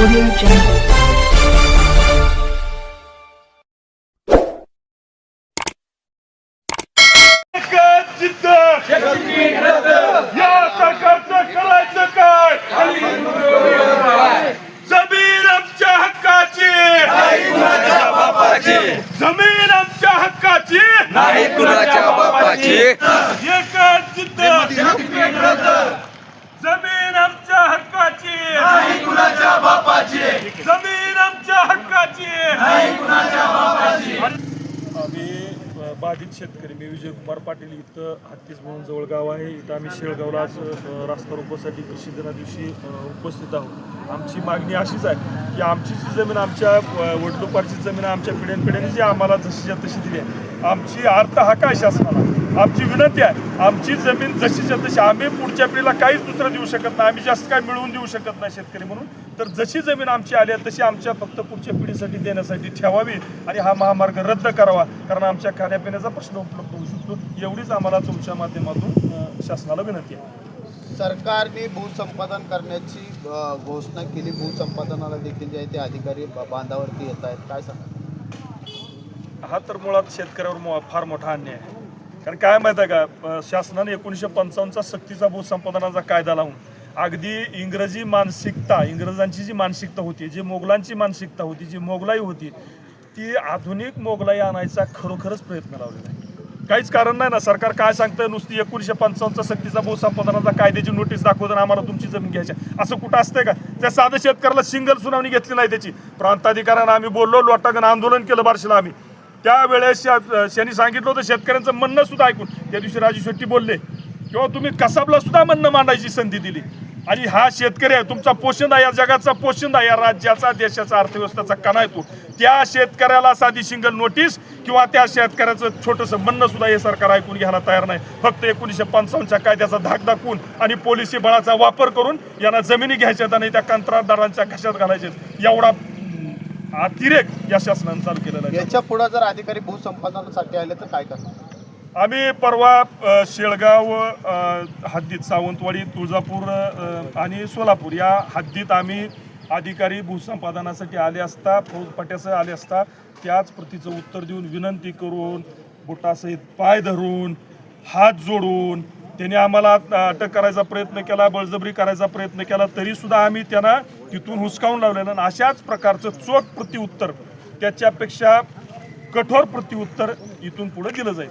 Audio Jungle. एकच जिद्द या सरकारचं करायचं काय जमीन आमच्या हक्काची. जमीन आमच्या हक्काची नाही कुणाच्या बापाची. एकच जिद्द जमीन आमच्या हक्काची जमीन आमच्या हक्काची आम्ही अ, बाधित शेतकरी. मी विजयकुमार पाटील इथं हत्तीस म्हणून जवळ गाव आहे. इथं आम्ही शेळगावला आज रास्ता रोपासाठी कृषी दिना दिवशी उपस्थित आहोत. आमची मागणी अशीच आहे की आमची जी जमीन आमच्या वडलोपारची जमीन आमच्या पिढ्यानपिढ्याने जी आम्हाला जशीच्या तशी दिली आहे आमची अर्थ हा काय शासनाला? आमची विनंती आहे आमची जमीन जशीच्या तशी आम्ही पुढच्या पिढीला काहीच दुसरं देऊ शकत नाही आम्ही जास्त काय मिळवून देऊ शकत नाही शेतकरी म्हणून. तर जशी जमीन आमची आली आहे तशी आमच्या फक्त पुढच्या पिढीसाठी देण्यासाठी ठेवावी आणि हा महामार्ग रद्द करावा कारण आमच्या खाण्यापिण्याचा प्रश्न उपलब्ध होऊ शकतो. एवढीच आम्हाला तुमच्या माध्यमातून शासनाला विनंती आहे. सरकारने भूसंपादन करण्याची घोषणा केली. भूसंपादनाला देखील जे आहे ते अधिकारी बांधावरती येत आहेत. काय सांगा हा तर मुळात शेतकऱ्यावर फार मोठा अन्याय आहे. कारण काय माहिती आहे का शासनाने एकोणीसशे पंचावन्नचा सक्तीचा भूसंपादनाचा कायदा लावून अगदी इंग्रजी मानसिकता इंग्रजांची जी मानसिकता होती जी मोगलांची मानसिकता होती जी मोगलाई होती ती आधुनिक मोगलाई आणायचा खरोखरच प्रयत्न लावलेला आहे. काहीच कारण नाही ना सरकार काय सांगतं नुसती एकोणीसशे पंचावन्नचा सक्तीचा भूसंपादनाचा कायद्याची नोटीस दाखवताना आम्हाला तुमची जमीन घ्यायची आहे. असं कुठं असतंय का? त्या साधं शेतकऱ्याला सिंगल सुनावणी घेतली नाही त्याची. प्रांताधिकाऱ्यांना आम्ही बोललो लोटागण आंदोलन केलं बार्शीला आम्ही. त्यावेळेस त्यांनी सांगितलं होतं शेतकऱ्यांचं म्हणणं सुद्धा ऐकून. त्या दिवशी राजू शेट्टी बोलले किंवा तुम्ही कसाबला सुद्धा म्हणणं मांडायची संधी दिली? आणि हा शेतकरी आहे तुमचा पोशिंदा या जगाचा पोशिंदा या राज्याचा देशाचा अर्थव्यवस्थेचा कणा येतो त्या शेतकऱ्याला साधी सिंगल नोटीस किंवा त्या शेतकऱ्याचं छोटंसं म्हणणं सुद्धा हे सरकार ऐकून घ्यायला तयार नाही. फक्त एकोणीसशे पंचावन्नच्या कायद्याचा धाक दाखवून आणि पोलिसी बळाचा वापर करून यांना जमिनी घ्यायच्यात आणि त्या कंत्राटदारांच्या घशात घालायच्यात एवढा अतिरेक या शासनानं चालू केलेला आहे. याच्यापुढे जर अधिकारी भूसंपादनासाठी आले तर काय करणार? आम्ही परवा शेळगाव हद्दीत सावंतवाडी तुळजापूर आणि सोलापूर या हद्दीत आम्ही अधिकारी भूसंपादनासाठी आले असता फौजपाट्यासह आले असता त्याच प्रतीचं उत्तर देऊन विनंती करून बोटासहित पाय धरून हात जोडून त्याने आम्हाला अटक करायचा प्रयत्न केला बळजबरी करायचा प्रयत्न केला तरी सुद्धा आम्ही त्यांना तिथून हुसकावून लावलेलं आणि अशाच प्रकारचं चोख प्रत्युत्तर त्याच्यापेक्षा कठोर प्रत्युत्तर इथून पुढे दिलं जाईल.